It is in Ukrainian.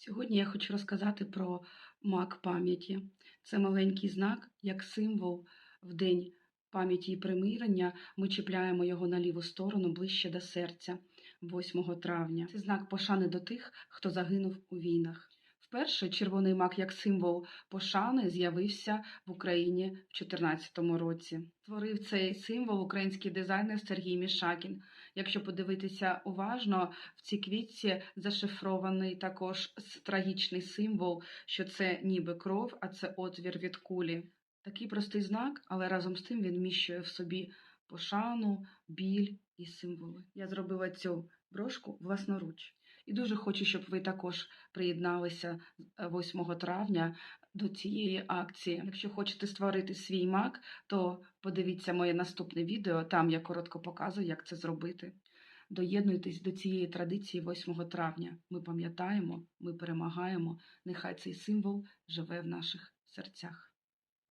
Сьогодні я хочу розказати про мак пам'яті. Це маленький знак, як символ в день пам'яті і примирення. Ми чіпляємо його на ліву сторону ближче до серця 8 травня. Це знак пошани до тих, хто загинув у війнах. Вперше червоний мак як символ пошани з'явився в Україні в 2014 році. Створив цей символ український дизайнер Сергій Мішакін. Якщо подивитися уважно, в цій квітці зашифрований також трагічний символ, що це ніби кров, а це отвір від кулі. Такий простий знак, але разом з тим він вміщує в собі пошану, біль і символи. Я зробила цю брошку власноруч. І дуже хочу, щоб ви також приєдналися е, 8 травня до цієї акції. Якщо хочете створити свій мак, то подивіться моє наступне відео. Там я коротко показую, як це зробити. Доєднуйтесь до цієї традиції 8 травня. Ми пам'ятаємо, ми перемагаємо. Нехай цей символ живе в наших серцях.